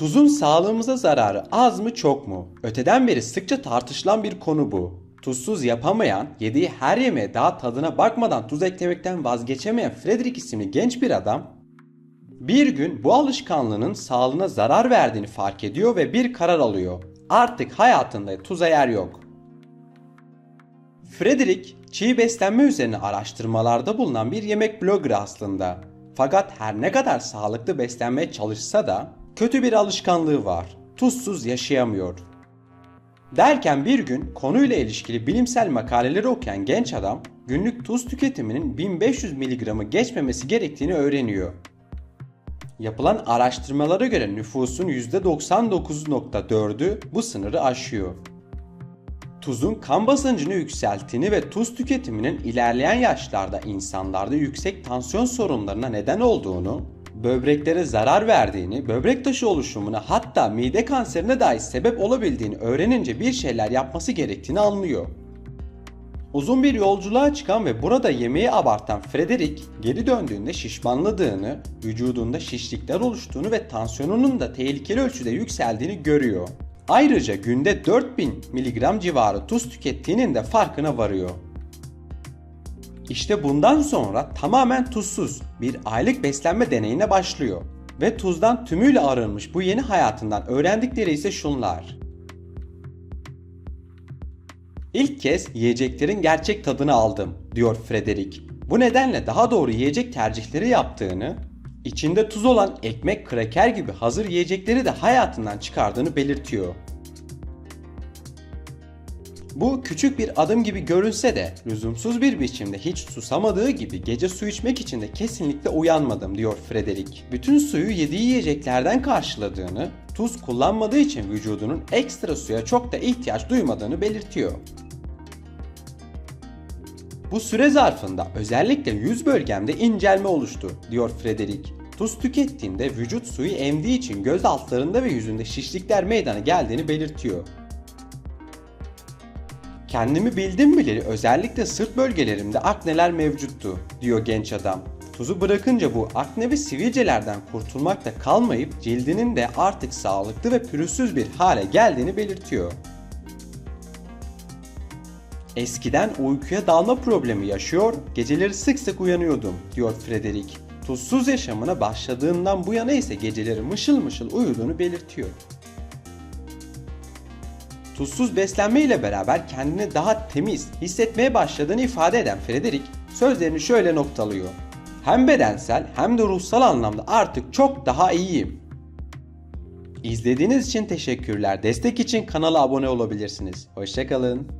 Tuzun sağlığımıza zararı az mı çok mu? Öteden beri sıkça tartışılan bir konu bu. Tuzsuz yapamayan, yediği her yemeğe daha tadına bakmadan tuz eklemekten vazgeçemeyen Frederick isimli genç bir adam bir gün bu alışkanlığının sağlığına zarar verdiğini fark ediyor ve bir karar alıyor. Artık hayatında tuza yer yok. Frederick, çiğ beslenme üzerine araştırmalarda bulunan bir yemek blogger aslında. Fakat her ne kadar sağlıklı beslenmeye çalışsa da kötü bir alışkanlığı var. Tuzsuz yaşayamıyor. Derken bir gün konuyla ilişkili bilimsel makaleleri okuyan genç adam günlük tuz tüketiminin 1500 mg'ı geçmemesi gerektiğini öğreniyor. Yapılan araştırmalara göre nüfusun %99.4'ü bu sınırı aşıyor. Tuzun kan basıncını yükselttiğini ve tuz tüketiminin ilerleyen yaşlarda insanlarda yüksek tansiyon sorunlarına neden olduğunu, böbreklere zarar verdiğini, böbrek taşı oluşumuna hatta mide kanserine dahi sebep olabildiğini öğrenince bir şeyler yapması gerektiğini anlıyor. Uzun bir yolculuğa çıkan ve burada yemeği abartan Frederick geri döndüğünde şişmanladığını, vücudunda şişlikler oluştuğunu ve tansiyonunun da tehlikeli ölçüde yükseldiğini görüyor. Ayrıca günde 4000 mg civarı tuz tükettiğinin de farkına varıyor. İşte bundan sonra tamamen tuzsuz bir aylık beslenme deneyine başlıyor. Ve tuzdan tümüyle arınmış bu yeni hayatından öğrendikleri ise şunlar. İlk kez yiyeceklerin gerçek tadını aldım, diyor Frederick. Bu nedenle daha doğru yiyecek tercihleri yaptığını, içinde tuz olan ekmek, kraker gibi hazır yiyecekleri de hayatından çıkardığını belirtiyor. Bu küçük bir adım gibi görünse de lüzumsuz bir biçimde hiç susamadığı gibi gece su içmek için de kesinlikle uyanmadım diyor Frederick. Bütün suyu yediği yiyeceklerden karşıladığını, tuz kullanmadığı için vücudunun ekstra suya çok da ihtiyaç duymadığını belirtiyor. Bu süre zarfında özellikle yüz bölgemde incelme oluştu diyor Frederick. Tuz tükettiğimde vücut suyu emdiği için göz altlarında ve yüzünde şişlikler meydana geldiğini belirtiyor. Kendimi bildim bileli özellikle sırt bölgelerimde akneler mevcuttu, diyor genç adam. Tuzu bırakınca bu akne ve sivilcelerden kurtulmakta kalmayıp cildinin de artık sağlıklı ve pürüzsüz bir hale geldiğini belirtiyor. Eskiden uykuya dalma problemi yaşıyor, geceleri sık sık uyanıyordum, diyor Frederick. Tuzsuz yaşamına başladığından bu yana ise geceleri mışıl mışıl uyuduğunu belirtiyor. Tuzsuz beslenme ile beraber kendini daha temiz hissetmeye başladığını ifade eden Frederick sözlerini şöyle noktalıyor. Hem bedensel hem de ruhsal anlamda artık çok daha iyiyim. İzlediğiniz için teşekkürler. Destek için kanala abone olabilirsiniz. Hoşçakalın.